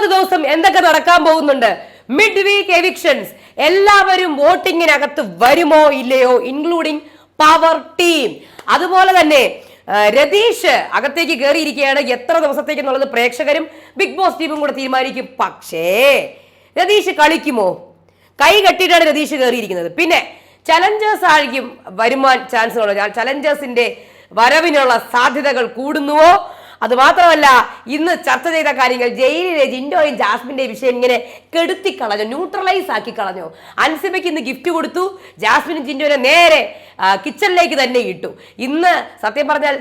അമ്പത് ദിവസം എന്തൊക്കെ നടക്കാൻ പോകുന്നുണ്ട്? മിഡ് വീക്ക് എവിക്ഷൻസ് എല്ലാവരും വോട്ടിങ്ങിനകത്ത് വരുമോ ഇല്ലയോ ഇൻക്ലൂഡിംഗ് പവർ ടീം അതുപോലെ തന്നെ രതീഷ് അകത്തേക്ക് കയറിയിരിക്കുകയാണ് എത്ര ദിവസത്തേക്ക് എന്നുള്ളത് പ്രേക്ഷകരും ബിഗ് ബോസ് ടീമും കൂടെ തീരുമാനിക്കും. പക്ഷേ രതീഷ് കളിക്കുമോ? കൈ കെട്ടിയിട്ടാണ് രതീഷ് കയറിയിരിക്കുന്നത് പിന്നെ ചലഞ്ചേഴ്സ് ആയിരിക്കും വരുമാൻ ചാൻസ് ചലഞ്ചേഴ്സിന്റെ വരവിനുള്ള സാധ്യതകൾ കൂടുന്നുവോ? അത് മാത്രമല്ല ഇന്ന് ചർച്ച ചെയ്ത കാര്യങ്ങൾ ജയിലിലെ ജിൻഡോയും ജാസ്മിന്റെ വിഷയം ഇങ്ങനെ കെടുത്തി കളഞ്ഞു ന്യൂട്രലൈസ് ആക്കി കളഞ്ഞു. അൻസിബയ്ക്ക് ഇന്ന് ഗിഫ്റ്റ് കൊടുത്തു ജാസ്മിനും ജിൻഡോനെ നേരെ കിച്ചണിലേക്ക് തന്നെ ഇട്ടു. ഇന്ന് സത്യം പറഞ്ഞാൽ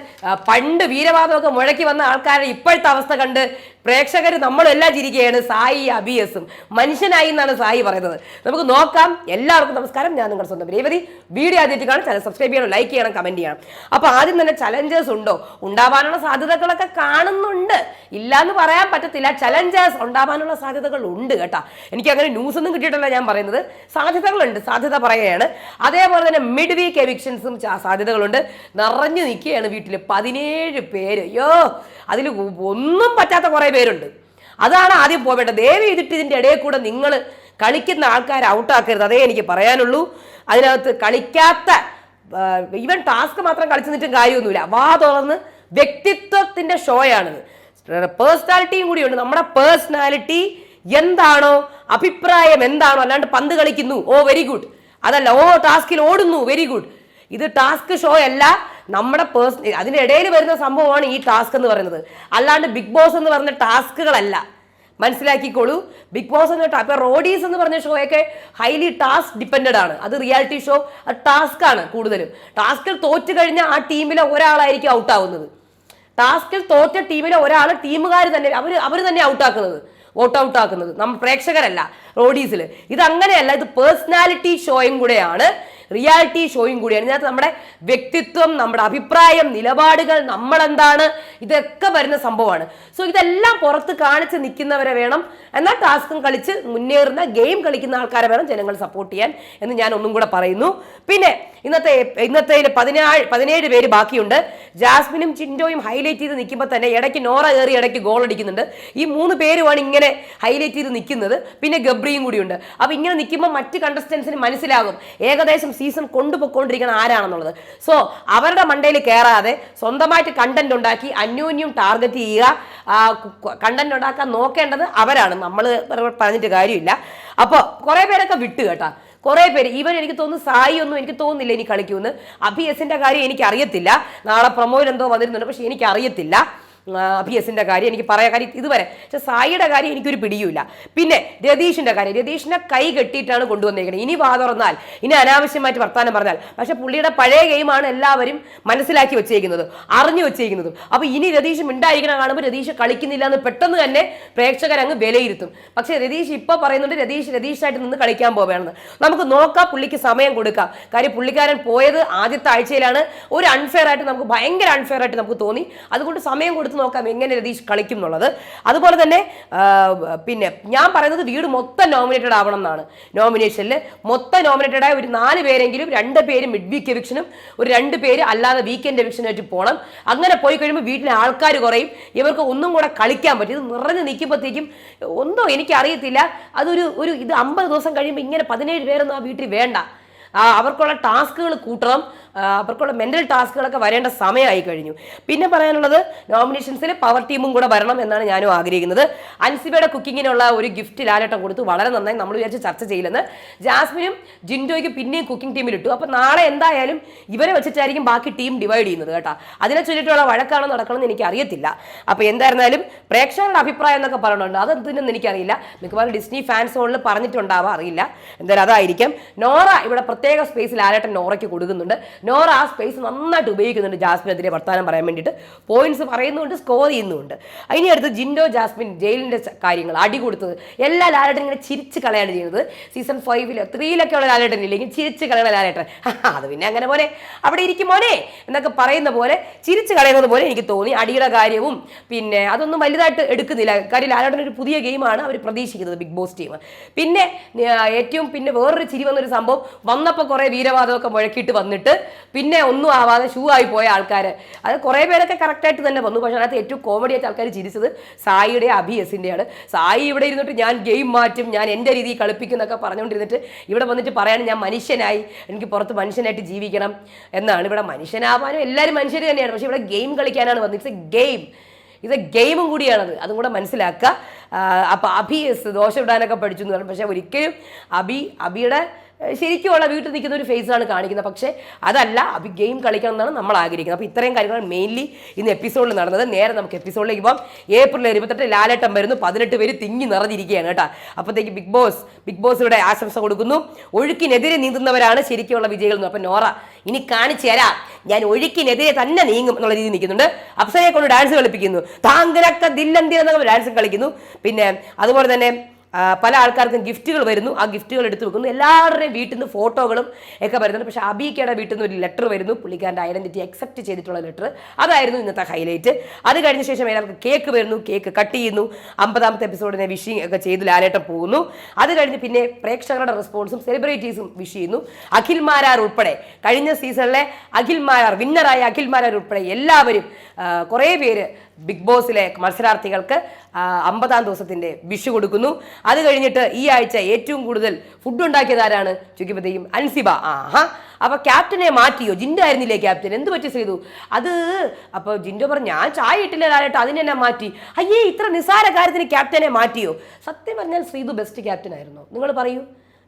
പണ്ട് വീരവാദമൊക്കെ മുഴക്കി വന്ന ആൾക്കാരുടെ ഇപ്പോഴത്തെ അവസ്ഥ കണ്ട് പ്രേക്ഷകർ നമ്മളെല്ലാം ചിരിക്കുകയാണ് സായി അബിയസും. മനുഷ്യനായി എന്നാണ് സായി പറയുന്നത്. നമുക്ക് നോക്കാം. എല്ലാവർക്കും നമസ്കാരം. ഞാൻ നിങ്ങളുടെ സ്വന്തം രേവതി. വീഡിയോ ആദ്യമായിട്ട് കാണാൻ ചാനൽ സബ്സ്ക്രൈബ് ചെയ്യണം ലൈക്ക് ചെയ്യണം കമന്റ് ചെയ്യണം. അപ്പോൾ ആദ്യം തന്നെ ചലഞ്ചേഴ്സ് ഉണ്ടോ? ഉണ്ടാവാനുള്ള സാധ്യതകളൊക്കെ കാണുന്നുണ്ട്. ഇല്ല എന്ന് പറയാൻ പറ്റത്തില്ല. ചലഞ്ചേഴ്സ് ഉണ്ടാവാനുള്ള സാധ്യതകൾ ഉണ്ട് കേട്ടാ. എനിക്ക് അങ്ങനെ ന്യൂസ് ഒന്നും കിട്ടിയിട്ടല്ല ഞാൻ പറയുന്നത്. സാധ്യതകളുണ്ട്. സാധ്യത പറയുകയാണ്. അതേപോലെ തന്നെ മിഡ് വീക്ക് എവിക്ഷൻസും സാധ്യതകളുണ്ട്. നിറഞ്ഞു നിൽക്കുകയാണ് വീട്ടിൽ പതിനേഴ് പേര്. അയ്യോ അതിൽ ഒന്നും പറ്റാത്ത കുറേ പേരുണ്ട്. അതാണ് ആദ്യം പോവേണ്ടത്. ദയവ് ചെയ്തിട്ട് ഇതിന്റെ ഇടയിൽ കൂടെ നിങ്ങൾ കളിക്കുന്ന ആൾക്കാരെ ഔട്ടാക്കരുത് അതേ എനിക്ക് പറയാനുള്ളൂ. അതിനകത്ത് കളിക്കാത്ത ഈവൻ ടാസ്ക് മാത്രം കളിച്ചു നിന്നിട്ടും കാര്യമൊന്നുമില്ല. വാ തുറന്ന് വ്യക്തിത്വത്തിന്റെ ഷോയാണിത് പേഴ്സണാലിറ്റിയും കൂടിയുണ്ട്. നമ്മുടെ പേഴ്സണാലിറ്റി എന്താണോ അഭിപ്രായം എന്താണോ അല്ലാണ്ട് പന്ത് കളിക്കുന്നു. ഓ വെരി ഗുഡ് അതല്ല ഓ ടാസ്കിൽ ഓടുന്നു. വെരി ഗുഡ് ഇത് ടാസ്ക് ഷോ അല്ല നമ്മുടെ പേഴ്സൺ അതിനിടയിൽ വരുന്ന സംഭവമാണ് ഈ ടാസ്ക് എന്ന് പറയുന്നത്. അല്ലാണ്ട് ബിഗ് ബോസ് എന്ന് പറഞ്ഞ ടാസ്കുകളല്ല മനസ്സിലാക്കിക്കോളൂ. ബിഗ് ബോസ് എന്ന് അപ്പൊ റോഡീസ് എന്ന് പറഞ്ഞ ഷോയൊക്കെ ഹൈലി ടാസ്ക് ഡിപ്പെൻഡഡ് ആണ്. അത് റിയാലിറ്റി ഷോ ടാസ്ക് ആണ് കൂടുതലും. ടാസ്കിൽ തോറ്റു കഴിഞ്ഞാൽ ആ ടീമിലെ ഒരാളായിരിക്കും ഔട്ട് ആവുന്നത്. ടാസ്കിൽ തോറ്റ ടീമിലെ ഒരാൾ ടീമുകാർ തന്നെ അവർ അവർ തന്നെ ഔട്ടാക്കുന്നത് വോട്ട് ഔട്ട് ആക്കുന്നത്. നമ്മൾ പ്രേക്ഷകരല്ല. റോഡീസിൽ ഇത് അങ്ങനെയല്ല ഇത് പേഴ്സണാലിറ്റി ഷോയും കൂടെയാണ്. റിയാലിറ്റി ഷോയും കൂടിയാണ്. ഇതിനകത്ത് നമ്മുടെ വ്യക്തിത്വം നമ്മുടെ അഭിപ്രായം നിലപാടുകൾ നമ്മളെന്താണ് ഇതൊക്കെ വരുന്ന സംഭവമാണ്. സോ ഇതെല്ലാം പുറത്ത് കാണിച്ച് നിൽക്കുന്നവരെ വേണം. എന്നാൽ ടാസ്കും കളിച്ച് മുന്നേറുന്ന ഗെയിം കളിക്കുന്ന ആൾക്കാരെ വേണം ജനങ്ങൾ സപ്പോർട്ട് ചെയ്യാൻ എന്ന് ഞാൻ ഒന്നും കൂടെ പറയുന്നു. പിന്നെ ഇന്നത്തെ ഇന്നത്തെ പതിനാഴ് പതിനേഴ് പേര് ബാക്കിയുണ്ട്. ജാസ്മിനും ചിൻഡോയും ഹൈലൈറ്റ് ചെയ്ത് നിൽക്കുമ്പോൾ തന്നെ ഇടയ്ക്ക് നോറ കയറി ഇടയ്ക്ക് ഗോൾ അടിക്കുന്നുണ്ട്. ഈ മൂന്ന് പേരുമാണ് ഇങ്ങനെ ഹൈലൈറ്റ് ചെയ്ത് നിൽക്കുന്നത്. പിന്നെ ഗബ്രിയും കൂടിയുണ്ട്. അപ്പോൾ ഇങ്ങനെ നിൽക്കുമ്പോൾ മറ്റ് കണ്ടസ്റ്റൻസിന് മനസ്സിലാകും ഏകദേശം സീസൺ കൊണ്ടുപോയിക്കൊണ്ടിരിക്കുന്ന ആരാണെന്നുള്ളത്. സോ അവരുടെ മണ്ടയിൽ കയറാതെ സ്വന്തമായിട്ട് കണ്ടന്റ് ഉണ്ടാക്കി അന്യോന്യം ടാർഗറ്റ് ചെയ്യുക കണ്ടന്റ് ഉണ്ടാക്കാൻ നോക്കേണ്ടത് അവരാണ്. നമ്മൾ പറഞ്ഞിട്ട് കാര്യമില്ല. അപ്പോൾ കുറേ പേരൊക്കെ വിട്ടു കേട്ടാ. കുറേ പേര് ഈവൻ എനിക്ക് തോന്നുന്നു സായി ഒന്നും എനിക്ക് തോന്നുന്നില്ല ഇനി കളിക്കുമെന്ന്. അഭി എസിന്റെ കാര്യം എനിക്ക് അറിയത്തില്ല നാളെ പ്രൊമോയിൽ എന്തോ വന്നിരുന്നുണ്ട് പക്ഷെ എനിക്ക് അറിയത്തില്ല പി എസിന്റെ കാര്യം എനിക്ക് പറയാൻ കാര്യം ഇതുവരെ. പക്ഷെ സായിയുടെ കാര്യം എനിക്കൊരു പിടിയുമില്ല. പിന്നെ രതീഷിന്റെ കാര്യം. രതീഷിനെ കൈ കെട്ടിയിട്ടാണ് കൊണ്ടുവന്നേക്കുന്നത് ഇനി വാ തുറന്നാൽ ഇനി അനാവശ്യമായിട്ട് വർത്താനം പറഞ്ഞാൽ. പക്ഷെ പുള്ളിയുടെ പഴയ ഗെയിമാണ് എല്ലാവരും മനസ്സിലാക്കി വെച്ചേക്കുന്നത് അറിഞ്ഞു വെച്ചേക്കുന്നത്. അപ്പോൾ ഇനി രതീഷ് മിണ്ടായിരിക്കണം കാണുമ്പോൾ രതീഷ് കളിക്കുന്നില്ല എന്ന് പെട്ടെന്ന് തന്നെ പ്രേക്ഷകർ അങ്ങ് വിലയിരുത്തും. പക്ഷെ രതീഷ് ഇപ്പോൾ പറയുന്നുണ്ട് രതീഷ് രതീഷായിട്ട് നിന്ന് കളിക്കാൻ പോവുകയാണെന്ന്. നമുക്ക് നോക്കാം പുള്ളിക്ക് സമയം കൊടുക്കാം. കാര്യം പുള്ളിക്കാരൻ പോയത് ആദ്യത്തെ ആഴ്ചയിലാണ്. ഒരു അൺഫെയർ ആയിട്ട് നമുക്ക് ഭയങ്കര അൺഫെയർ ആയിട്ട് നമുക്ക് തോന്നി. അതുകൊണ്ട് സമയം കൊടുത്ത് നോക്കാം എങ്ങനെ രതീഷ് കളിക്കും എന്നുള്ളത്. അതുപോലെ തന്നെ പിന്നെ ഞാൻ പറയുന്നത് വീട് മൊത്തം നോമിനേറ്റഡ് ആവണം എന്നാണ്. നോമിനേഷനിൽ മൊത്തം നോമിനേറ്റഡ് ആയ ഒരു നാല് പേരെങ്കിലും രണ്ട് പേര് മിഡ് വീക്ക് എവിക്ഷനും ഒരു രണ്ട് പേര് അല്ലാതെ വീക്കെൻഡ് എവിക്ഷനായിട്ട് പോകണം അങ്ങനെ പോയി കഴിയുമ്പോൾ വീട്ടിലെ ആൾക്കാർ കുറയും. ഇവർക്ക് ഒന്നും കൂടെ കളിക്കാൻ പറ്റും. ഇത് നിറഞ്ഞു നിൽക്കുമ്പോഴത്തേക്കും ഒന്നോ എനിക്കറിയത്തില്ല അതൊരു ഒരു ഇത് അമ്പത് ദിവസം കഴിയുമ്പോൾ ഇങ്ങനെ പതിനേഴ് പേരൊന്നും ആ വീട്ടിൽ വേണ്ട. അവർക്കുള്ള ടാസ്കുകൾ കൂട്ടണം. അവർക്കുള്ള മെന്റൽ ടാസ്കുകളൊക്കെ വരേണ്ട സമയമായി കഴിഞ്ഞു. പിന്നെ പറയാനുള്ളത് നോമിനേഷൻസിൽ പവർ ടീമും കൂടെ വരണം എന്നാണ് ഞാനും ആഗ്രഹിക്കുന്നത്. അൻസിബയുടെ കുക്കിങ്ങിനുള്ള ഒരു ഗിഫ്റ്റ് ലാലേട്ടം കൊടുത്തു. വളരെ നന്നായി നമ്മൾ വിചാരിച്ച് ചർച്ച ചെയ്യില്ലെന്ന്. ജാസ്മിനും ജിൻഡോയ്ക്ക് പിന്നെയും കുക്കിംഗ് ടീമിൽ ഇട്ടു. അപ്പോൾ നാളെ എന്തായാലും ഇവരെ വെച്ചിട്ടായിരിക്കും ബാക്കി ടീം ഡിവൈഡ് ചെയ്യുന്നത് കേട്ടോ. അതിനെ ചൊല്ലിട്ടുള്ള വഴക്കാണോ നടക്കണമെന്ന് എനിക്ക് അറിയത്തില്ല. അപ്പോൾ എന്തായിരുന്നാലും പ്രേക്ഷകരുടെ അഭിപ്രായം എന്നൊക്കെ പറയുന്നുണ്ട് അതെന്തിനൊന്നും എനിക്കറിയില്ല. മിക്കവാറും ഡിസ്നി ഫാൻസ് ഹോളിൽ പറഞ്ഞിട്ടുണ്ടാവാം അറിയില്ല. എന്തായാലും അതായിരിക്കും. നോറ ഇവിടെ പ്രത്യേക സ്പേസിൽ ലാലേട്ടൻ നോറയ്ക്ക് കൊടുക്കുന്നുണ്ട്. നോറ ആ സ്പേസ് നന്നായിട്ട് ഉപയോഗിക്കുന്നുണ്ട് ജാസ്മിനെതിരെ വർത്താനം പറയാൻ വേണ്ടിയിട്ട്. പോയിന്റ്സ് പറയുന്നുണ്ട് സ്കോർ ചെയ്യുന്നുണ്ട്. അതിന് അടുത്ത് ജിൻഡോ ജാസ്മിൻ ജയിലിന്റെ കാര്യങ്ങൾ അടി കൊടുത്തത്. എല്ലാ ലാലേട്ടൻ ഇങ്ങനെ ചിരിച്ച് കളയാണ് ചെയ്യുന്നത്. സീസൺ ഫൈവിലോ ത്രീയിലൊക്കെ ഉള്ള ലാലേട്ടൻ ഇല്ലെങ്കിൽ ചിരിച്ച് കളയണ ലാലേട്ടൻ. അത് പിന്നെ അങ്ങനെ പോലെ അവിടെ ഇരിക്കും മോനെ എന്നൊക്കെ പറയുന്ന പോലെ ചിരിച്ച് കളയുന്നത് പോലെ എനിക്ക് തോന്നി. അടിയുടെ കാര്യവും പിന്നെ അതൊന്നും വലുതായിട്ട് എടുക്കുന്നില്ല. കാര്യം ലാലേട്ടൻ ഒരു പുതിയ ഗെയിമാണ് അവർ പ്രതീക്ഷിക്കുന്നത് ബിഗ് ബോസ് ടീം പിന്നെ ഏറ്റവും പിന്നെ വേറൊരു ചിരി വന്നൊരു സംഭവം. വന്നപ്പോൾ കുറേ വീരവാദമൊക്കെ മുഴക്കിയിട്ട് വന്നിട്ട് പിന്നെ ഒന്നും ആവാതെ ഷൂ ആയി പോയ ആൾക്കാർ അത് കുറേ പേരൊക്കെ കറക്റ്റായിട്ട് തന്നെ വന്നു. പക്ഷേ അതിനകത്ത് ഏറ്റവും കോമഡി ആയിട്ട് ആൾക്കാർ ചിരിച്ചത് സായിയുടെ അഭിയസിന്റെയാണ് സായി ഇവിടെ ഇരുന്നിട്ട് ഞാൻ ഗെയിം മാറ്റും ഞാൻ എന്റെ രീതിയിൽ കളിപ്പിക്കും എന്നൊക്കെ പറഞ്ഞുകൊണ്ടിരുന്നിട്ട് ഇവിടെ വന്നിട്ട് പറയാൻ ഞാൻ മനുഷ്യനായി എനിക്ക് പുറത്ത് മനുഷ്യനായിട്ട് ജീവിക്കണം എന്നാണ് ഇവിടെ മനുഷ്യനാവാനും എല്ലാവരും മനുഷ്യർ തന്നെയാണ്. പക്ഷേ ഇവിടെ ഗെയിം കളിക്കാനാണ് വന്നത്. ഇറ്റ്സ് എ ഗെയിം ഇത് ഗെയിമും കൂടിയാണത്. അതും കൂടെ മനസ്സിലാക്കുക. അപ്പോൾ അഭി ദോശ ഇടാനൊക്കെ പഠിച്ചു എന്ന് പറഞ്ഞു. പക്ഷേ ഒരിക്കലും അഭി അഭിയുടെ ശരിക്കും ശരിക്കുമുള്ള വീട്ടിൽ നിൽക്കുന്ന ഒരു ഫേസാണ് കാണിക്കുന്നത്. പക്ഷേ അതല്ല അഭി ഗെയിം കളിക്കണം എന്നാണ് നമ്മൾ ആഗ്രഹിക്കുന്നത്. അപ്പോൾ ഇത്രയും കാര്യങ്ങൾ മെയിൻലി ഇന്ന് എപ്പിസോഡിൽ നടന്നത്. നേരെ നമുക്ക് എപ്പിസോഡിലേക്ക് പോകാം ഏപ്രിൽ ഇരുപത്തെട്ട് ലാലേട്ടം വരുന്നു. പതിനെട്ട് പേര് തിങ്ങി നിറഞ്ഞിരിക്കുകയാണ് കേട്ടോ. അപ്പോഴത്തേക്ക് ബിഗ് ബോസ് ബിഗ് ബോസ് ഇവിടെ ആശംസ കൊടുക്കുന്നു. ഒഴുക്കിനെതിരെ നീന്തുന്നവരാണ് ശരിക്കുള്ള വിജയികൾ എന്ന് അപ്പോൾ നോറ ഇനി കാണിച്ചു തരാം. ഞാൻ ഒഴുക്കിനെതിരെ തന്നെ നീങ്ങും എന്നുള്ള രീതിയിൽ നിൽക്കുന്നുണ്ട്. അപ്സരയെ കൊണ്ട് ഡാൻസ് കളിപ്പിക്കുന്നു. താങ്കരക്ക ദില്ലന്തി എന്നൊക്കെ ഡാൻസ് കളിക്കുന്നു. പിന്നെ അതുപോലെ തന്നെ പല ആൾക്കാർക്കും ഗിഫ്റ്റുകൾ വരുന്നു. ആ ഗിഫ്റ്റുകൾ എടുത്തു വെക്കുന്നു. എല്ലാവരുടെയും വീട്ടിൽ നിന്ന് ഫോട്ടോകളും ഒക്കെ വരുന്നുണ്ട്. പക്ഷേ അബീക്കയുടെ വീട്ടിൽ നിന്ന് ഒരു ലെറ്റർ വരുന്നു. പുള്ളിക്കാരന്റെ ഐഡന്റിറ്റി അക്സെപ്റ്റ് ചെയ്തിട്ടുള്ള ലെറ്റർ. അതായിരുന്നു ഇന്നത്തെ ഹൈലൈറ്റ്. അത് കഴിഞ്ഞ ശേഷം എല്ലാവർക്കും കേക്ക് വരുന്നു. കേക്ക് കട്ട് ചെയ്യുന്നു. അമ്പതാമത്തെ എപ്പിസോഡിനെ വിഷിങ് ഒക്കെ ചെയ്ത്. ലാലേട്ടം പോകുന്നു. അത് കഴിഞ്ഞ് പിന്നെ പ്രേക്ഷകരുടെ റെസ്പോൺസും സെലിബ്രിറ്റീസും വിഷ് ചെയ്യുന്നു. അഖിൽ മാരാർ ഉൾപ്പെടെ. കഴിഞ്ഞ സീസണിലെ അഖിൽ മാരാർ വിന്നറായ അഖിൽ മാരാർ ഉൾപ്പെടെ എല്ലാവരും കുറേ പേര് ബിഗ് ബോസിലെ മത്സരാർത്ഥികൾക്ക് അമ്പതാം ദിവസത്തിന്റെ വിഷു കൊടുക്കുന്നു. അത് കഴിഞ്ഞിട്ട് ഈ ആഴ്ച ഏറ്റവും കൂടുതൽ ഫുഡ് ഉണ്ടാക്കിയത് ആരാണ്? ചുക്കിപ്പത്തേക്കും അൻസിബ. ആഹാ. അപ്പൊ ക്യാപ്റ്റനെ മാറ്റിയോ? ജിൻഡോ ആയിരുന്നില്ലേ ക്യാപ്റ്റൻ? എന്ത് പറ്റി ചെയ്തു അത് അപ്പോൾ ജിൻഡോ പറഞ്ഞു ഞാൻ ചായ ഇട്ടില്ല ലാലേട്ടോ അതിനെ മാറ്റി. അയ്യേ ഇത്ര നിസാര കാര്യത്തിന് ക്യാപ്റ്റനെ മാറ്റിയോ? സത്യം പറഞ്ഞാൽ ശ്രീതു ബെസ്റ്റ് ക്യാപ്റ്റൻ ആയിരുന്നു നിങ്ങൾ പറയൂ.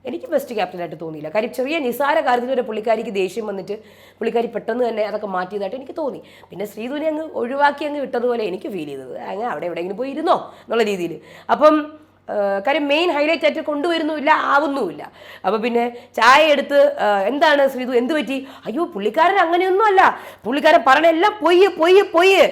എനിക്ക് ബെസ്റ്റ് ക്യാപ്റ്റനായിട്ട് തോന്നിയില്ല. കാര്യം ചെറിയ നിസാര കാര്യത്തിൽ ഒരു പുള്ളിക്കാരിക്ക് ദേഷ്യം വന്നിട്ട് പുള്ളിക്കാരി പെട്ടെന്ന് തന്നെ അതൊക്കെ മാറ്റിയതായിട്ട് എനിക്ക് തോന്നി. പിന്നെ ശ്രീധുവിനെ അങ്ങ് ഒഴിവാക്കി അങ്ങ് വിട്ടതുപോലെ എനിക്ക് ഫീൽ ചെയ്തത്. അങ്ങ് അവിടെ എവിടെയെങ്കിലും പോയി ഇരുന്നോ എന്നുള്ള രീതിയിൽ. അപ്പം കാര്യം മെയിൻ ഹൈലൈറ്റ് ആയിട്ട് കൊണ്ടുവരുന്നുമില്ല ആവുന്നുമില്ല. അപ്പോൾ പിന്നെ ചായ എടുത്ത് എന്താണ് ശ്രീതു എന്ത് പറ്റി? അയ്യോ പുള്ളിക്കാരൻ അങ്ങനെയൊന്നും അല്ല പുള്ളിക്കാരൻ പറഞ്ഞെല്ലാം പൊയ്യ് പൊയ്യ് പൊയ്യ്.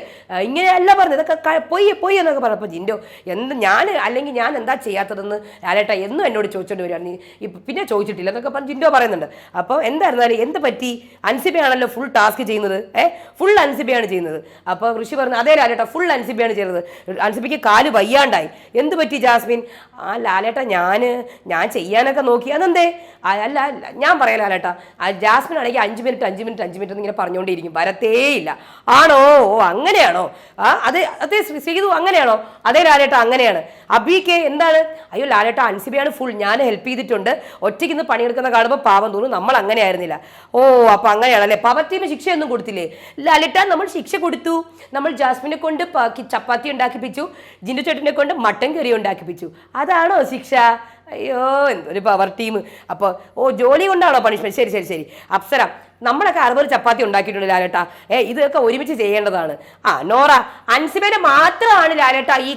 ഇങ്ങനെയല്ല പറഞ്ഞു ഇതൊക്കെ പൊയ്യ് പൊയ്യ് എന്നൊക്കെ പറഞ്ഞപ്പോൾ ജിൻഡോ എന്ത് ഞാൻ അല്ലെങ്കിൽ ഞാൻ എന്താ ചെയ്യാത്തതെന്ന് ലാലേട്ട എന്നും എന്നോട് ചോദിച്ചോണ്ട് വരികയാണ് ഇപ്പം പിന്നെ ചോദിച്ചിട്ടില്ല എന്നൊക്കെ പറഞ്ഞ് ജിൻഡോ പറയുന്നുണ്ട്. അപ്പോൾ എന്തായിരുന്നാലും എന്ത് പറ്റി? അൻസിബയാണല്ലോ ഫുൾ ടാസ്ക് ചെയ്യുന്നത്. ഏ? ഫുൾ അൻസിബയാണ് ചെയ്യുന്നത്. അപ്പോൾ ഋഷി പറഞ്ഞു അതേ ലാലേട്ട ഫുൾ അൻസിബയാണ് ചെയ്യുന്നത്. അൻസിബിക്ക് കാൽ വയ്യാണ്ടായി. എന്ത് പറ്റി ജാസ്മിൻ? ആ ലാലേട്ട ഞാൻ ഞാൻ ചെയ്യാനൊക്കെ നോക്കി. അതെന്തേ? അല്ല ഞാൻ പറയാം ലാലേട്ട. ജാസ്മിൻ ആണെങ്കിൽ അഞ്ച് മിനിറ്റ് അഞ്ച് മിനിറ്റ് അഞ്ച് മിനിറ്റ് ഇങ്ങനെ പറഞ്ഞുകൊണ്ടിരിക്കും വരത്തേയില്ല. ആണോ? ഓ അങ്ങനെയാണോ? ആ അത് അത് ചെയ്തു അങ്ങനെയാണോ? അതേ ലാലേട്ട അങ്ങനെയാണ്. അബി കെ എന്താണ്? അയ്യോ ലാലേട്ട അൻസിബിയാണ് ഫുൾ. ഞാൻ ഹെൽപ്പ് ചെയ്തിട്ടുണ്ട്. ഒറ്റയ്ക്ക് ഇന്ന് പണിയെടുക്കുന്ന കാണുമ്പോൾ പാവം തോന്നും. നമ്മൾ അങ്ങനെ ആയിരുന്നില്ല. ഓ അപ്പൊ അങ്ങനെയാണല്ലേ? ടീം ശിക്ഷയൊന്നും കൊടുത്തില്ലേ? ലാലേട്ട നമ്മൾ ശിക്ഷ കൊടുത്തു. നമ്മൾ ജാസ്മിനെ കൊണ്ട് ചപ്പാത്തി ഉണ്ടാക്കിപ്പിച്ചു. ജിൻഡു ചേട്ടനെ കൊണ്ട് മട്ടൻ കറി ഉണ്ടാക്കിപ്പിച്ചു. അതാണോ ശിക്ഷ? അയ്യോ എന്തൊരു പവർ ടീം അപ്പോൾ ഓ ജോലി കൊണ്ടാണോ പണിഷ്മെന്റ് ശരി ശരി ശരി. അപ്സര നമ്മളൊക്കെ അറുപത് ചപ്പാത്തി ഉണ്ടാക്കിയിട്ടുണ്ട് ലാലേട്ട. ഏ ഇതൊക്കെ ഒരുമിച്ച് ചെയ്യേണ്ടതാണ്. ആ നോറ അൻസിബേനെ മാത്രമാണ് ലാലേട്ട ഈ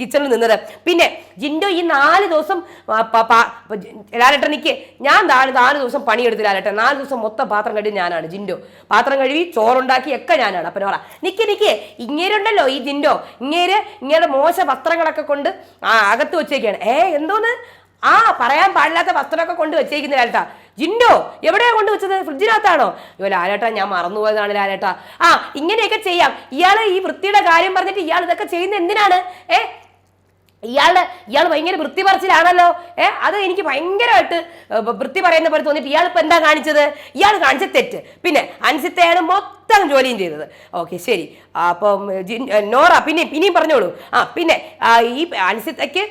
കിച്ചണിൽ നിന്നത്. പിന്നെ ജിൻഡോ ഈ നാല് ദിവസം ആ, പ- പ- പ- ലാലേട്ട നിക്ക് ഞാൻ നാല് നാല് ദിവസം പണിയെടുത്ത് ലാലേട്ട. നാല് ദിവസം മൊത്തം പാത്രം കഴുകി ഞാനാണ് ജിൻഡോ. പാത്രം കഴുകി ചോറുണ്ടാക്കി ഒക്കെ ഞാനാണ്. അപ്പൊ നോറ നിക്ക് നിക്ക് ഇങ്ങേരുണ്ടല്ലോ ഈ ജിൻഡോ. ഇങ്ങേര് ഇങ്ങനെ മോശ വസ്ത്രങ്ങളൊക്കെ കൊണ്ട് ആ അകത്ത് വെച്ചേക്കാണ്. ഏ എന്തോന്ന്? ആ പറയാൻ പാടില്ലാത്ത വസ്ത്രമൊക്കെ കൊണ്ട് വെച്ചേക്കുന്ന ലാലേട്ടാ. ജിൻഡോ എവിടെയാ കൊണ്ട് വെച്ചത് ഫ്രിഡ്ജിനകത്താണോ? അയ്യോ ലാലേട്ടാ ഞാൻ മറന്നുപോയതാണ് ലാലേട്ടാ. ആ ഇങ്ങനെയൊക്കെ ചെയ്യാം. ഇയാൾ ഈ വൃത്തിയുടെ കാര്യം പറഞ്ഞിട്ട് ഇയാൾ ഇതൊക്കെ ചെയ്യുന്നത് എന്തിനാണ്? ഏ ഇയാളുടെ ഇയാൾ ഭയങ്കര വൃത്തി പറച്ചിലാണല്ലോ ഏ അത് എനിക്ക് ഭയങ്കരമായിട്ട് വൃത്തി പറയുന്ന പോലെ തോന്നിയിട്ട് ഇയാൾ ഇപ്പം എന്താ കാണിച്ചത്? ഇയാൾ കാണിച്ച തെറ്റ്. പിന്നെ അൻസിത്തയാണ് മൊത്തം ജോലിയും ചെയ്തത്. ഓക്കെ ശരി. അപ്പം നോറ പിന്നെ പിന്നെയും പറഞ്ഞോളൂ. ആ പിന്നെ ഈ അൻസിത്തയ്ക്ക്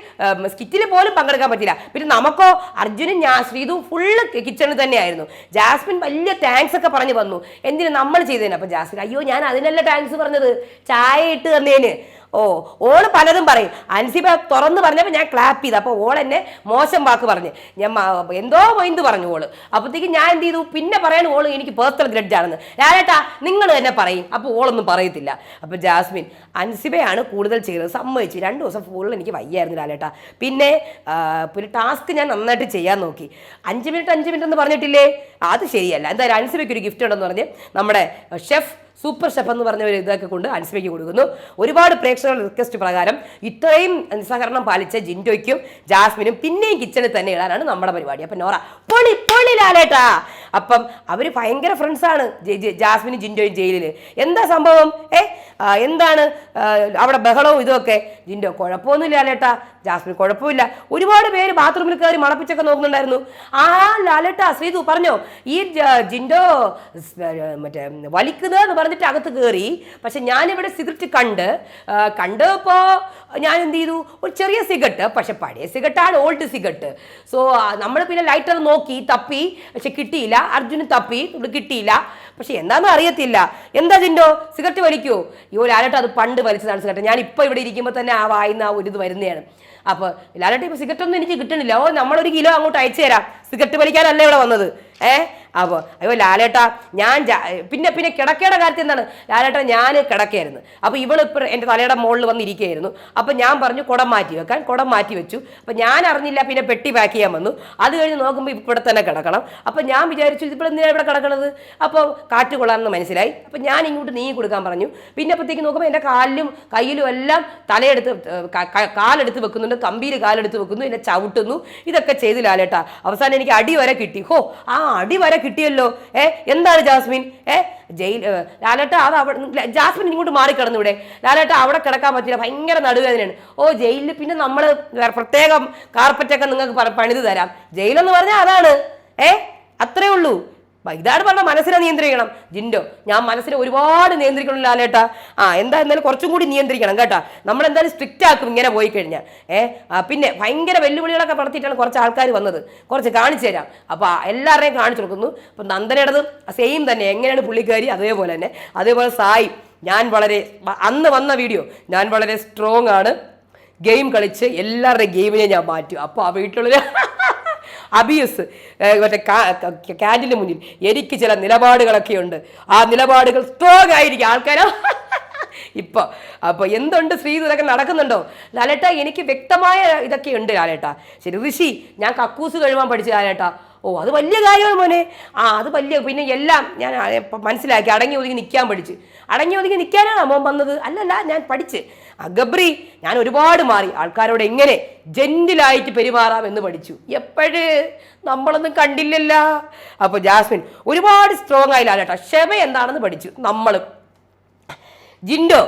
സ്കിറ്റിൽ പോലും പങ്കെടുക്കാൻ പറ്റില്ല പിന്നെ നമുക്കോ അർജുനും ഞാൻ ശ്രീതും ഫുള്ള് കിച്ചണിൽ തന്നെയായിരുന്നു. ജാസ്മിൻ വലിയ താങ്ക്സ് ഒക്കെ പറഞ്ഞു വന്നു. എന്തിനു നമ്മൾ ചെയ്തതിന്? അപ്പം ജാസ്മിൻ അയ്യോ ഞാൻ അതിനല്ല താങ്ക്സ് പറഞ്ഞത്. ചായ ഇട്ട് തന്നേന്. ഓ ഓൾ പലതും പറയും. അൻസിബ തുറന്ന് പറഞ്ഞപ്പോൾ ഞാൻ ക്ലാപ്പ് ചെയ്തു. അപ്പോൾ ഓൾ എന്നെ മോശം വാക്ക് പറഞ്ഞ്. ഞാൻ എന്തോ മൈന്ത് പറഞ്ഞു ഓൾ. അപ്പോഴത്തേക്ക് ഞാൻ എന്ത് ചെയ്തു? പിന്നെ പറയാൻ ഓൾ എനിക്ക് പേഴ്സണൽ ഗ്രഡ്ജാണെന്ന് രാജേട്ടാ നിങ്ങൾ തന്നെ പറയും. അപ്പോൾ ഓളൊന്നും പറയത്തില്ല. അപ്പോൾ ജാസ്മിൻ അൻസിബയാണ് കൂടുതൽ ചെയ്തത്. സമ്മതിച്ചു. രണ്ട് ദിവസം ഫുൾ എനിക്ക് വയ്യായിരുന്നു ലാലേട്ടാ പിന്നെ പിന്നെ ടാസ്ക് ഞാൻ നന്നായിട്ട് ചെയ്യാൻ നോക്കി. അഞ്ച് മിനിറ്റ് അഞ്ച് മിനിറ്റ് എന്ന് പറഞ്ഞിട്ടില്ലേ? അത് ശരിയല്ല. എന്തായാലും അൻസിബയ്ക്ക് ഒരു ഗിഫ്റ്റ് ഉണ്ടെന്ന് പറഞ്ഞ് നമ്മുടെ ഷെഫ് സൂപ്പർ ഷെഫ് എന്ന് പറഞ്ഞ ഒരു ഇതൊക്കെ കൊണ്ട് അനുസ്മയ്ക്ക് കൊടുക്കുന്നു. ഒരുപാട് പ്രേക്ഷകർ റിക്വസ്റ്റ് പ്രകാരം ഇത്രയും നിസ്സഹകരണം പാലിച്ച ജിൻഡോയ്ക്കും ജാസ്മിനും പിന്നെയും കിച്ചണിൽ തന്നെ ഇടാനാണ് നമ്മുടെ പരിപാടി. അപ്പം നോറ പൊളി പൊളി ലാലേട്ടാ. അപ്പം അവർ ഭയങ്കര ഫ്രണ്ട്സാണ് ജാസ്മിനും ജിൻഡോയും ജയിലിൽ എന്താ സംഭവം? ഏ എന്താണ്? അവിടെ ബഹളവും ഇതൊക്കെ ജിൻഡോ കുഴപ്പമൊന്നുമില്ല ലാലേട്ടാ. ജാസ്മിൻ കുഴപ്പമില്ല. ഒരുപാട് പേര് ബാത്റൂമിൽ കയറി മണപ്പിച്ചൊക്കെ നോക്കുന്നുണ്ടായിരുന്നു. ആ ലാലട്ട ശ്രീതു പറഞ്ഞോ? ഈ ജിൻഡോ മറ്റേ വലിക്കുന്നത് എന്ന് പറഞ്ഞിട്ട് അകത്ത് കയറി. പക്ഷെ ഞാനിവിടെ സിഗരറ്റ് കണ്ട് ആ, കണ്ടപ്പോ ഞാൻ എന്ത് ചെയ്തു? ഒരു ചെറിയ സിഗരറ്റ് പക്ഷെ പഴയ സിഗരറ്റാണ് ഓൾഡ് സിഗരറ്റ്. സോ നമ്മൾ പിന്നെ ലൈറ്റർ നോക്കി തപ്പി. പക്ഷെ കിട്ടിയില്ല. അർജുന് തപ്പി കിട്ടിയില്ല. പക്ഷെ എന്താണെന്ന് അറിയത്തില്ല. എന്താ ജിൻഡോ? സിഗരറ്റ് വലിക്കോ. യോ ലാലേട്ട അത് പണ്ട് വലിച്ചതാണ് സിഗരറ്റ്. ഞാൻ ഇപ്പോൾ ഇവിടെ ഇരിക്കുമ്പോൾ തന്നെ ആ വായിന്ന് ആ ഒരു ഇത് വരുന്നതാണ്. അപ്പോൾ ഇപ്പോൾ സിഗരറ്റ് ഒന്നും എനിക്ക് കിട്ടണില്ല ഓ നമ്മളൊരു കിലോ അങ്ങോട്ട് അയച്ചു തരാം. സിഗരറ്റ് വലിക്കാനല്ല ഇവിടെ വന്നത്? ഏ? അപ്പോൾ അയ്യോ ലാലേട്ട ഞാൻ പിന്നെ പിന്നെ കിടക്കയുടെ കാര്യത്തിൽ എന്താണ്? ലാലേട്ട ഞാൻ കിടക്കയായിരുന്നു. അപ്പോൾ ഇവൾ ഇപ്പോൾ എന്റെ തലയുടെ മുകളിൽ വന്നിരിക്കുകയായിരുന്നു. അപ്പോൾ ഞാൻ പറഞ്ഞു കുടം മാറ്റി വെക്കാൻ കുടം മാറ്റി വെച്ചു. അപ്പോൾ ഞാൻ അറിഞ്ഞില്ല പിന്നെ പെട്ടി പാക്ക് ചെയ്യാൻ വന്നു. അത് കഴിഞ്ഞ് നോക്കുമ്പോൾ ഇവിടെ തന്നെ കിടക്കണം. അപ്പോൾ ഞാൻ വിചാരിച്ചു ഇതിപ്പോൾ എന്തിനാണ് ഇവിടെ കിടക്കണത്? അപ്പോൾ കാറ്റ് കൊള്ളാമെന്ന് മനസ്സിലായി. അപ്പോൾ ഞാൻ ഇങ്ങോട്ട് നീങ്ങി കൊടുക്കാൻ പറഞ്ഞു. പിന്നെ അപ്പോഴത്തേക്ക് നോക്കുമ്പോൾ എന്റെ കാലിലും കയ്യിലും എല്ലാം തലയെടുത്ത് കാലെടുത്ത് വെക്കുന്നുണ്ട്. കമ്പിയിൽ കാലെടുത്ത് വെക്കുന്നു എന്നെ ചവിട്ടുന്നു. ഇതൊക്കെ ചെയ്തു ലാലേട്ട. അവസാനം എനിക്ക് അടി വരെ കിട്ടി. ഹോ ആ അടി വരെ കിട്ടിയല്ലോ. ഏ എന്താണ് ജാസ്മിൻ? ഏ ജയിൽ ലാലേട്ട അത് അവിടെ ജാസ്മിൻ ഇങ്ങോട്ട് മാറി കിടന്നു ഇവിടെ. ലാലേട്ട അവിടെ കിടക്കാൻ പറ്റില്ല. ഭയങ്കര നടുവേദനയാണ്. ഓ ജയിലിൽ പിന്നെ നമ്മൾ പ്രത്യേകം കാർപ്പറ്റൊക്കെ നിങ്ങൾക്ക് പണിത് തരാം. ജയിലെന്ന് പറഞ്ഞാൽ അതാണ്. ഏ അത്രേ ഉള്ളൂ. ഇതാണ് പറഞ്ഞ മനസ്സിനെ നിയന്ത്രിക്കണം. ജിൻഡോ ഞാൻ മനസ്സിനെ ഒരുപാട് നിയന്ത്രിക്കണം ലാലേട്ടാ ആ എന്താ എന്തായാലും കുറച്ചും കൂടി നിയന്ത്രിക്കണം കേട്ടാ. നമ്മൾ എന്തായാലും സ്ട്രിക്റ്റ് ആക്കും ഇങ്ങനെ പോയി കഴിഞ്ഞാൽ ഏ പിന്നെ ഭയങ്കര വെല്ലുവിളികളൊക്കെ നടത്തിയിട്ടാണ് കുറച്ച് ആൾക്കാർ വന്നത്. കുറച്ച് കാണിച്ചു തരാം. അപ്പോൾ എല്ലാവരെയും കാണിച്ചു കൊടുക്കുന്നു. അപ്പം നന്ദനയുടേത് സെയിം തന്നെ. എങ്ങനെയാണ് പുള്ളിക്കാരി? അതേപോലെ തന്നെ. അതേപോലെ സായി ഞാൻ വളരെ അന്ന് വന്ന വീഡിയോ ഞാൻ വളരെ സ്ട്രോങ് ആണ്. ഗെയിം കളിച്ച് എല്ലാവരുടെയും ഗെയിമിനെ ഞാൻ മാറ്റും. അപ്പോൾ ആ വീട്ടിലുള്ള അബിയസ് മറ്റേ കാൻഡിന് മുന്നിൽ. എനിക്ക് ചില നിലപാടുകളൊക്കെ ഉണ്ട്. ആ നിലപാടുകൾ സ്ട്രോങ് ആയിരിക്കും. ആൾക്കാരോ. ഇപ്പൊ അപ്പൊ എന്തുണ്ട് ശ്രീ ഇതൊക്കെ നടക്കുന്നുണ്ടോ? ലാലേട്ട എനിക്ക് വ്യക്തമായ ഇതൊക്കെ ഉണ്ട് ലാലേട്ട. ശരി ഋഷി ഞാൻ കക്കൂസ് കഴുകാൻ പഠിച്ചു ലാലേട്ട. ഓ അത് വലിയ കാര്യമാണ് മോനെ. ആ അത് വലിയ പിന്നെ എല്ലാം ഞാൻ മനസ്സിലാക്കി അടങ്ങി ഒതുങ്ങി നിൽക്കാൻ പഠിച്ചു. അടങ്ങി ഒതുങ്ങി നിൽക്കാനാണ് മോൻ വന്നത്. അല്ലല്ല ഞാൻ പഠിച്ച്. അഗബ്രി ഗബ്രി ഞാൻ ഒരുപാട് മാറി. ആൾക്കാരോട് എങ്ങനെ ജെന്റിലായിട്ട് പെരുമാറാം എന്ന് പഠിച്ചു. എപ്പോഴ്? നമ്മളൊന്നും കണ്ടില്ലല്ല. അപ്പോൾ ജാസ്മിൻ ഒരുപാട് സ്ട്രോങ് ആയില്ല കേട്ടോ ക്ഷമ എന്താണെന്ന് പഠിച്ചു. നമ്മളും ജിൻഡോ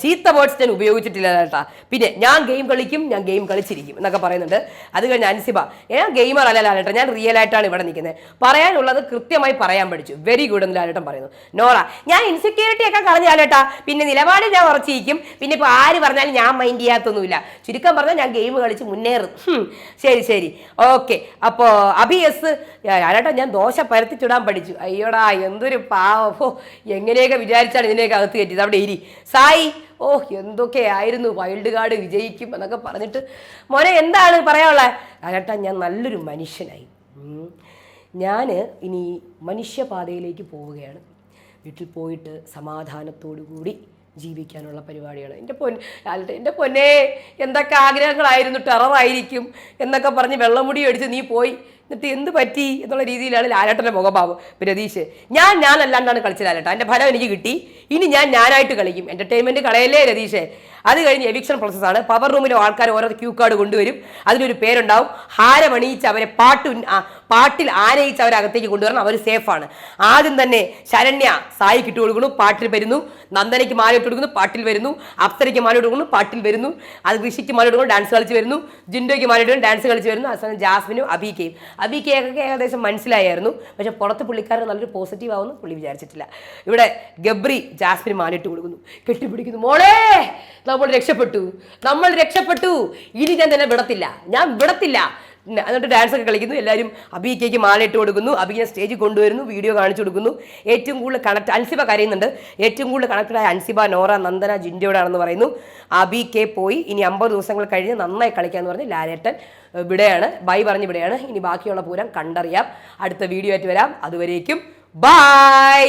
ചീത്ത വേർഡ്സ് ഞാൻ ഉപയോഗിച്ചിട്ടില്ല കേട്ടാ. പിന്നെ ഞാൻ ഗെയിം കളിക്കും ഞാൻ ഗെയിം കളിച്ചിരിക്കും എന്നൊക്കെ പറയുന്നുണ്ട്. അത് കഴിഞ്ഞ് അൻസിബ ഞാൻ ഗെയിമർ അല്ല ലാലേട്ടൻ ഞാൻ റിയൽ ആയിട്ടാണ് ഇവിടെ നിൽക്കുന്നത് പറയാനുള്ളത് കൃത്യമായി പറയാൻ പഠിച്ചു. വെരി ഗുഡ് എന്ന് ലാലേട്ടൻ പറയുന്നു. നോറ ഞാൻ ഇൻസെക്യൂരിറ്റി ഒക്കെ കളഞ്ഞ ലാലേട്ടാ. പിന്നെ നിലപാട് ഞാൻ ഉറച്ചിരിക്കും പിന്നെ ഇപ്പോൾ ആര് പറഞ്ഞാലും ഞാൻ മൈൻഡ് ചെയ്യാത്തൊന്നുമില്ല. ചുരുക്കം പറഞ്ഞാൽ ഞാൻ ഗെയിം കളിച്ച് മുന്നേറും. ശരി ശരി. ഓക്കെ അപ്പോൾ അബി എസ് ലാലേട്ടാ ഞാൻ ദോശ പരത്തിച്ചിടാൻ പഠിച്ചു. അയ്യോടാ എന്തൊരു പാവോ. എങ്ങനെയൊക്കെ വിചാരിച്ചാണ് ഇതിനെയൊക്കെ അകത്ത് കയറ്റിയത്? അവിടെ ഇരി സായി ഓ എന്തൊക്കെയായിരുന്നു വൈൽഡ് കാർഡ് വിജയിക്കും എന്നൊക്കെ പറഞ്ഞിട്ട്. മോനെ എന്താണ് പറയാനുള്ളത് ലാലേട്ടാ ഞാൻ നല്ലൊരു മനുഷ്യനായി. ഞാൻ ഇനി മനുഷ്യപാതയിലേക്ക് പോവുകയാണ്. വീട്ടിൽ പോയിട്ട് സമാധാനത്തോടു കൂടി ജീവിക്കാനുള്ള പരിപാടിയാണ്. എന്റെ പൊൻ ലാലേട്ടൻ എന്റെ പൊന്നെ എന്തൊക്കെ ആഗ്രഹങ്ങളായിരുന്നു ടെററായിരിക്കും എന്നൊക്കെ പറഞ്ഞ് വെള്ളമുടി അടിച്ച് നീ പോയി. എന്നിട്ട് എന്ത് പറ്റി എന്നുള്ള രീതിയിലാണ് ലാലേട്ടന്റെ മുഖഭാവം. രതീഷ് ഞാൻ ഞാൻ ഞാനല്ലാണ്ടാണ് കളിച്ച ലാലേട്ട. എന്റെ ഫലം എനിക്ക് കിട്ടി. ഇനി ഞാൻ ഞാനായിട്ട് കളിക്കും. എന്റർടൈൻമെന്റ് കളയല്ലേ രതീഷേ? അത് കഴിഞ്ഞ് എവിക്ഷൻ പ്രോസസ്സാണ് പവർ റൂമിലെ ആൾക്കാർ ഓരോ ക്യൂ കാർഡ് കൊണ്ടുവരും. അതിനൊരു പേരുണ്ടാവും. ഹാരമണിയിച്ച് അവരെ പാട്ട് പാട്ടിൽ ആനയിച്ച് അവരെ അകത്തേക്ക് കൊണ്ടുവരണം. അവർ സേഫാണ് ആദ്യം തന്നെ ശരണ്യ സായി ഇട്ട് കൊടുക്കുന്നു. പാട്ടിൽ വരുന്നു. നന്ദനയ്ക്ക് മാല ഇട്ട് കൊടുക്കുന്നു. പാട്ടിൽ വരുന്നു. അപ്സരയ്ക്ക് മാല ഇട്ട് കൊടുക്കുന്നു. പാട്ടിൽ വരുന്നു. അത് ഋഷിക്ക് മാല കൊടുക്കുന്നു. ഡാൻസ് കളിച്ച് വരുന്നു. ജിൻഡോയ്ക്ക് മാല ഇട്ട് ഡാൻസ് കളിച്ച് വരുന്നു. അവസാനം ജാസ്മിനും അബിക്കയും കേക്കൊക്കെ ഏകദേശം മനസ്സിലായിരുന്നു പക്ഷെ പുറത്ത് പുള്ളിക്കാരൻ നല്ലൊരു പോസിറ്റീവ് ആവുമെന്ന് പുള്ളി വിചാരിച്ചിട്ടില്ല. ഇവിടെ ഗബ്രി ജാസ്മിന് മാലിട്ട് കൊടുക്കുന്നു. കെട്ടിപ്പിടിക്കുന്നു. മോളെ നമ്മൾ രക്ഷപ്പെട്ടു. നമ്മൾ രക്ഷപ്പെട്ടു. ഇനി ഞാൻ തന്നെ വിടത്തില്ല. ഞാൻ വിടത്തില്ല. എന്നിട്ട് ഡാൻസ് ഒക്കെ കളിക്കുന്നു. എല്ലാവരും അബിക്കയ്ക്ക് മാലയിട്ട് കൊടുക്കുന്നു. അബിയെ സ്റ്റേജിൽ കൊണ്ടുവരുന്നു. വീഡിയോ കാണിച്ചു കൊടുക്കുന്നു. ഏറ്റവും കൂടുതൽ കണക്ട് അൻസിബ കരയുന്നുണ്ട്. ഏറ്റവും കൂടുതൽ കണക്റ്റഡ് ആയ അൻസിബ നോറ നന്ദന ജിൻഡയോടാണെന്ന് പറയുന്നു. അബി കെ പോയി. ഇനി അമ്പത് ദിവസങ്ങൾ കഴിഞ്ഞ് നന്നായി കളിക്കാമെന്ന് പറഞ്ഞ് ലാലേട്ടൻ ഇവിടെയാണ് ബൈ പറഞ്ഞ് ഇവിടെയാണ് ഇനി ബാക്കിയുള്ള പൂരം കണ്ടറിയാം. അടുത്ത വീഡിയോ ആയിട്ട് വരാം. അതുവരേക്കും ബൈ